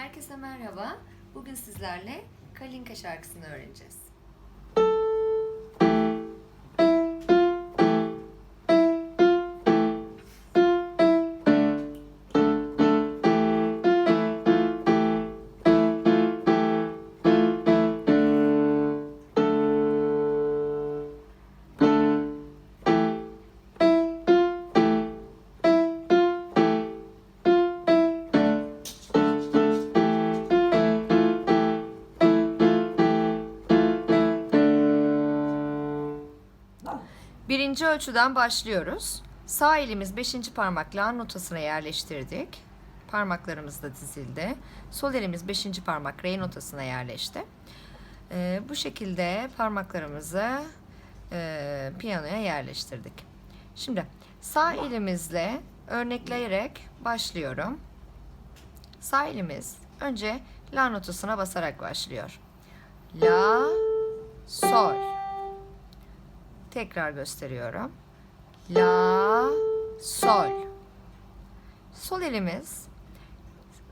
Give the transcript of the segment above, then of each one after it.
Herkese merhaba. Bugün sizlerle Kalinka şarkısını öğreneceğiz. Birinci ölçüden başlıyoruz. Sağ elimiz beşinci parmak la notasına yerleştirdik. Parmaklarımız da dizildi. Sol elimiz beşinci parmak re notasına yerleşti. Ee, bu şekilde parmaklarımızı e, piyanoya yerleştirdik. Şimdi sağ elimizle örnekleyerek başlıyorum. Sağ elimiz önce la notasına basarak başlıyor. La, sol. Tekrar gösteriyorum. La, sol. Sol elimiz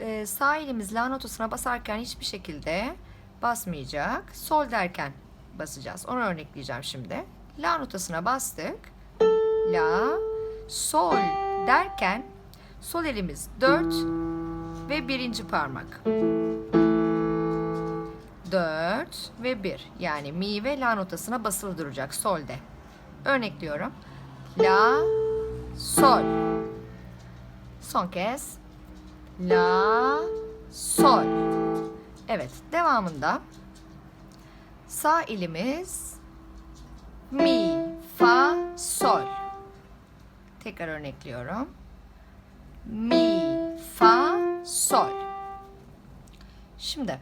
e, sağ elimiz la notasına basarken hiçbir şekilde basmayacak. Sol derken basacağız. Onu örnekleyeceğim şimdi. La notasına bastık. La, sol derken sol elimiz 4 ve birinci parmak. 4 ve 1 yani mi ve la notasına basılı duracak solde. Örnekliyorum. La, sol. Son kez. La, sol. Evet, devamında sağ elimiz mi, fa, sol. Tekrar örnekliyorum. Mi, fa, sol. Şimdi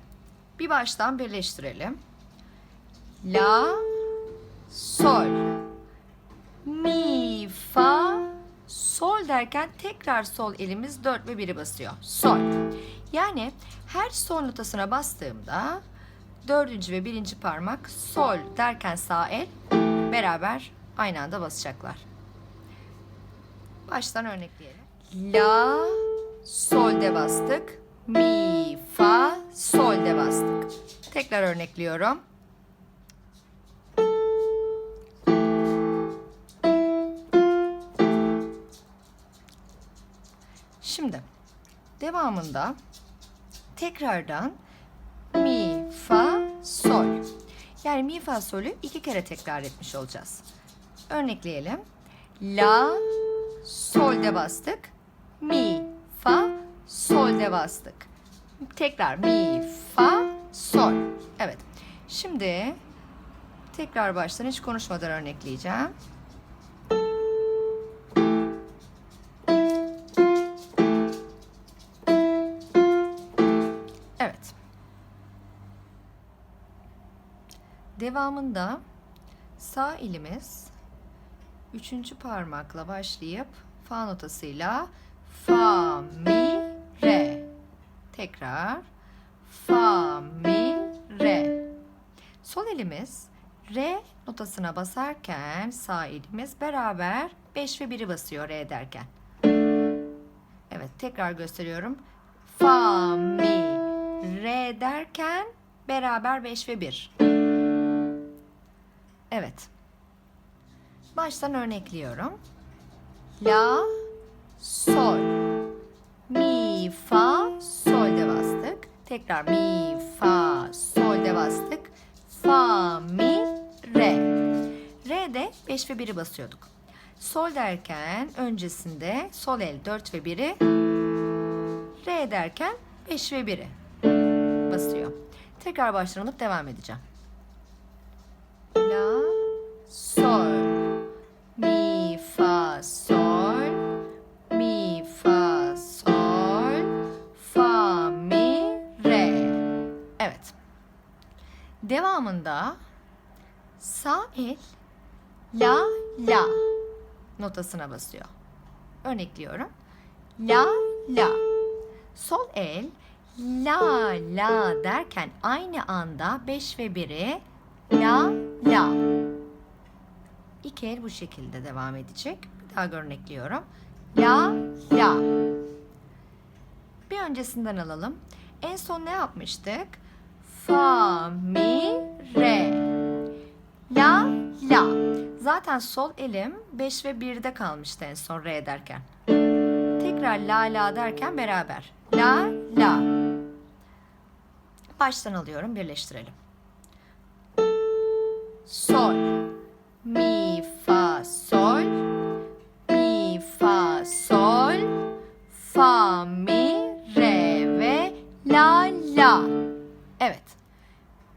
bir baştan birleştirelim. La, sol. Mi, fa, sol derken tekrar sol elimiz 4 ve 1'i basıyor. Sol. Yani her sol notasına bastığımda dördüncü ve birinci parmak sol derken sağ el beraber aynı anda basacaklar. Baştan örnekleyelim. La, solde bastık. Mi, fa, solde bastık. Tekrar örnekliyorum. Şimdi devamında tekrardan mi, fa, sol. Yani mi, fa, solü iki kere tekrar etmiş olacağız. Örnekleyelim. La, solde bastık. Mi, solde bastık. Tekrar mi, fa, sol. Evet. Şimdi tekrar baştan hiç konuşmadan örnekleyeceğim. Evet. Devamında sağ elimiz üçüncü parmakla başlayıp fa notasıyla fa mi. Tekrar fa mi re. Sol elimiz re notasına basarken sağ elimiz beraber 5 ve 1'i basıyor re derken. Evet tekrar gösteriyorum. Fa mi re derken beraber 5 ve 1. Evet. Baştan örnekliyorum. La, sol, mi, fa, solde bastık. Tekrar mi, fa, solde bastık. Fa, mi, re. Re'de 5 ve 1'i basıyorduk. Sol derken öncesinde sol el 4 ve 1'i re derken 5 ve 1'i basıyor. Tekrar baştan alıp devam edeceğim. La, sol, Devamında sağ el la, la notasına basıyor. Örnekliyorum. La, la. Sol el la, la derken aynı anda 5 ve 1'i la, la. İki el bu şekilde devam edecek. Bir daha örnekliyorum. La, la. Bir öncesinden alalım. En son ne yapmıştık? Fa, mi, re. La, la. Zaten sol elim 5 ve 1'de kalmıştı en son re derken. Tekrar la la derken beraber. La, la. Baştan alıyorum, birleştirelim. Sol, mi,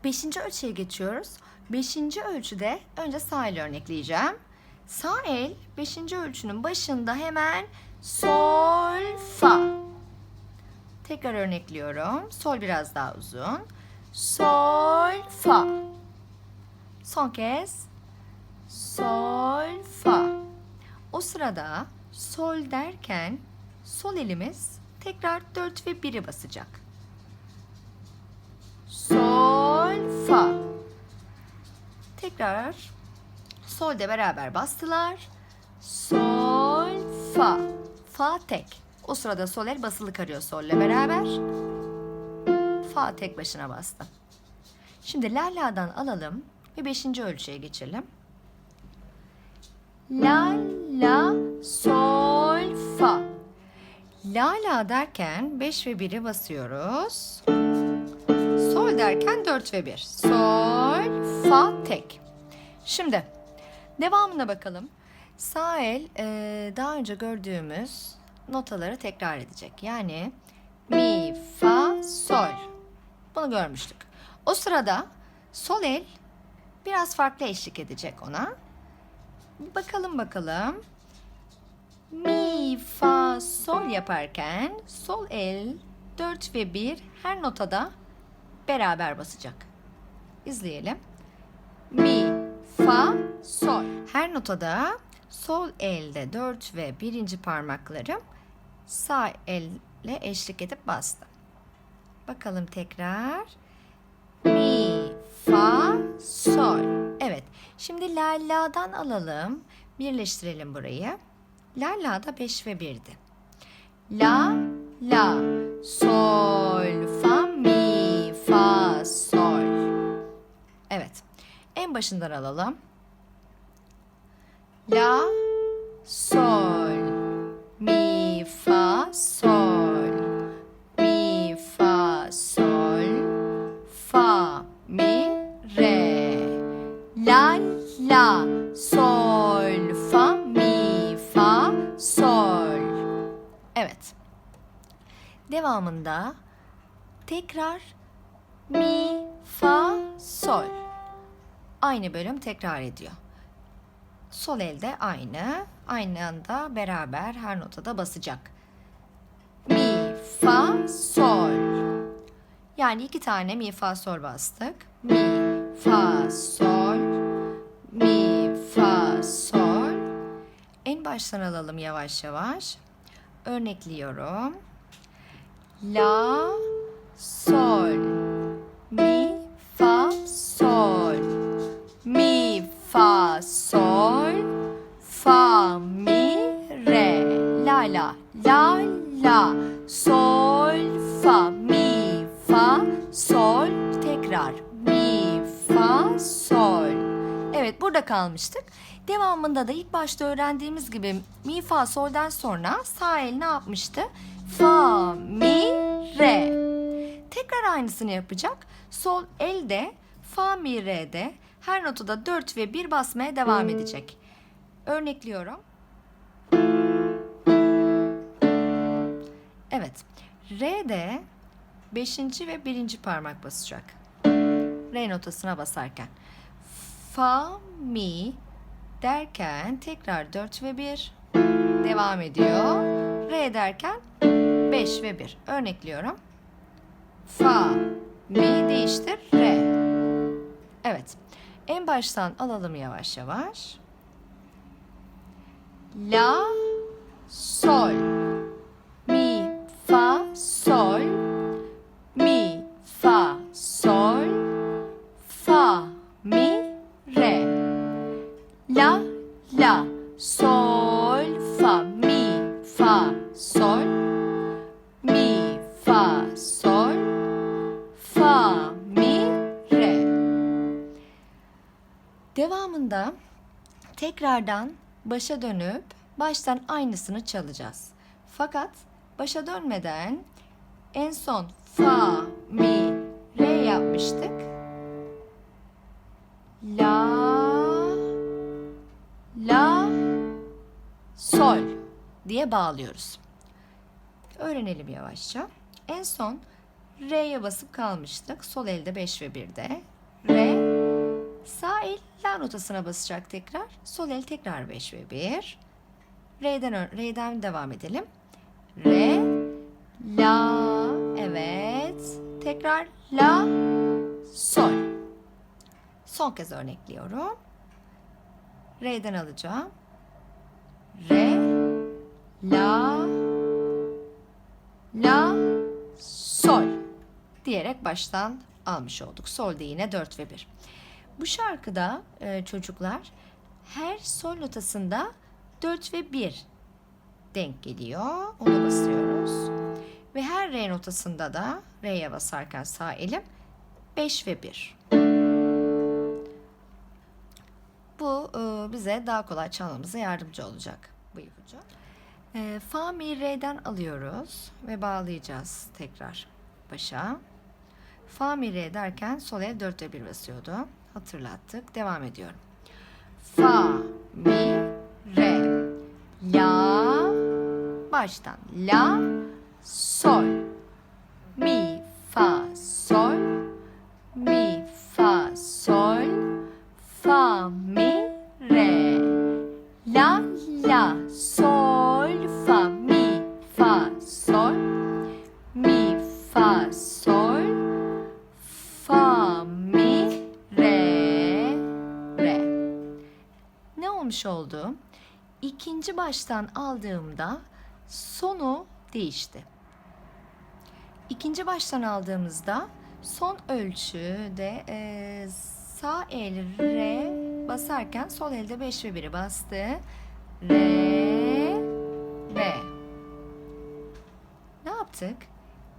Beşinci ölçüye geçiyoruz. Beşinci ölçüde önce sağ el örnekleyeceğim. Sağ el beşinci ölçünün başında hemen sol, fa. Tekrar örnekliyorum. Sol biraz daha uzun. Sol, fa. Son kez. Sol, fa. O sırada sol derken sol elimiz tekrar 4 ve 1'i basacak. Fa. Tekrar sol de beraber bastılar. Sol, fa. Fa tek. O sırada sol el basılı karıyor solle beraber. Fa tek başına bastı. Şimdi la la'dan alalım ve beşinci ölçüye geçelim. La la sol fa. La la derken 5 ve 1'i basıyoruz. Sol derken 4 ve 1. Sol fa tek. Şimdi devamına bakalım. Sağ el e, daha önce gördüğümüz notaları tekrar edecek. Yani mi, fa, sol. Bunu görmüştük. O sırada sol el biraz farklı eşlik edecek ona. Bakalım bakalım. Mi, fa, sol yaparken sol el 4 ve 1 her notada beraber basacak. İzleyelim. Mi, fa, sol. Her notada sol elde 4 ve birinci parmaklarım sağ elle eşlik edip bastım. Bakalım tekrar. Mi, fa, sol. Evet. Şimdi la la'dan alalım. Birleştirelim burayı. La la da 5 ve 1'di. La, la, sol, En başından alalım. La, sol, Aynı bölüm tekrar ediyor. Sol elde aynı, aynı anda beraber her notada basacak. Mi, fa, sol. Yani iki tane mi, fa, sol bastık. Mi, fa, sol, mi, fa, sol. En baştan alalım yavaş yavaş. Örnekliyorum. La, sol, mi, kalmıştık. Devamında da ilk başta öğrendiğimiz gibi mi, fa, sol'den sonra sağ el ne yapmıştı? Fa, mi, re. Tekrar aynısını yapacak. Sol elde fa, mi, re'de her notada 4 ve 1 basmaya devam edecek. Örnekliyorum. Evet. Re'de 5. ve 1. parmak basacak. Re notasına basarken. Fa, mi derken tekrar 4 ve 1 devam ediyor. Re derken 5 ve 1. Örnekliyorum. Fa, mi değiştir, re. Evet. En baştan alalım yavaş yavaş. La, sol, mi, fa, la la sol fa mi fa sol mi fa sol fa mi re Devamında tekrardan başa dönüp baştan aynısını çalacağız. Fakat başa dönmeden en son fa mi re yapmıştık. Sol diye bağlıyoruz. Öğrenelim yavaşça. En son Re'ye basıp kalmıştık. Sol elde 5 ve 1'de. Re. Sağ el La notasına basacak tekrar. Sol el tekrar 5 ve 1. Re'den, ö- Re'den devam edelim. Re. La. Evet. Tekrar La. Sol. Son kez örnekliyorum. Re'den alacağım. Re. La. La. Sol diyerek baştan almış olduk. Sol'de yine 4 ve 1. Bu şarkıda e, çocuklar her sol notasında 4 ve 1 denk geliyor. Onu basıyoruz. Ve her re notasında da re'ye basarken sağ elim 5 ve 1. Bu e, bize daha kolay çalmamıza yardımcı olacak bu ipucu. E, fa mi re'den alıyoruz ve bağlayacağız tekrar başa. Fa mi re derken sol el 4'te 1 basıyordu. Hatırlattık. Devam ediyorum. Fa mi re la baştan la sol mi İkinci baştan aldığımda sonu değişti. İkinci baştan aldığımızda son ölçüde e, sağ el re basarken sol elde 5 ve 1'i bastı. Re re. Ne yaptık?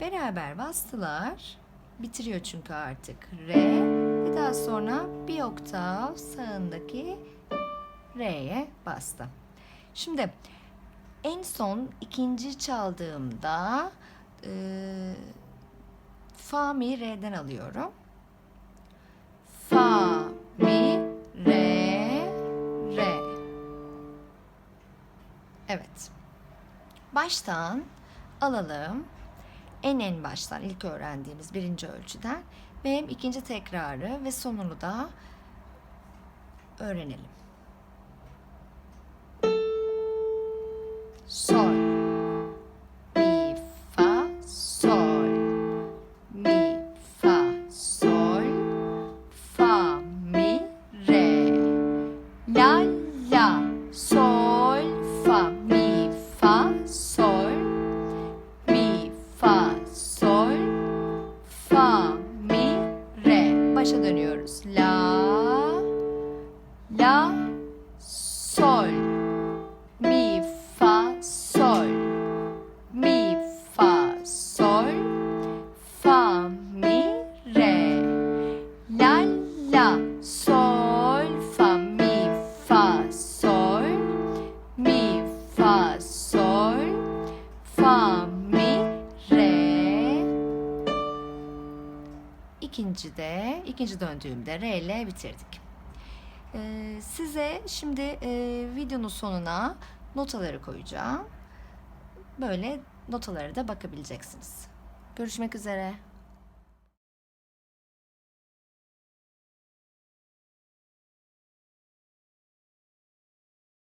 Beraber bastılar. Bitiriyor çünkü artık re ve daha sonra bir oktav sağındaki re'ye bastı. Şimdi en son ikinci çaldığımda e, fa mi re'den alıyorum. Fa mi re re. Evet. Baştan alalım. En en baştan ilk öğrendiğimiz birinci ölçüden ve ikinci tekrarı ve sonunu da öğrenelim. Sol. Mi fa sol. Mi fa sol. Fa mi re. La la sol fa mi fa sol. Mi fa sol. Fa mi re. Başa dönüyoruz. La fa mi re İkinci de ikinci döndüğümde re ile bitirdik. Ee, size şimdi e, videonun sonuna notaları koyacağım. Böyle notalara da bakabileceksiniz. Görüşmek üzere.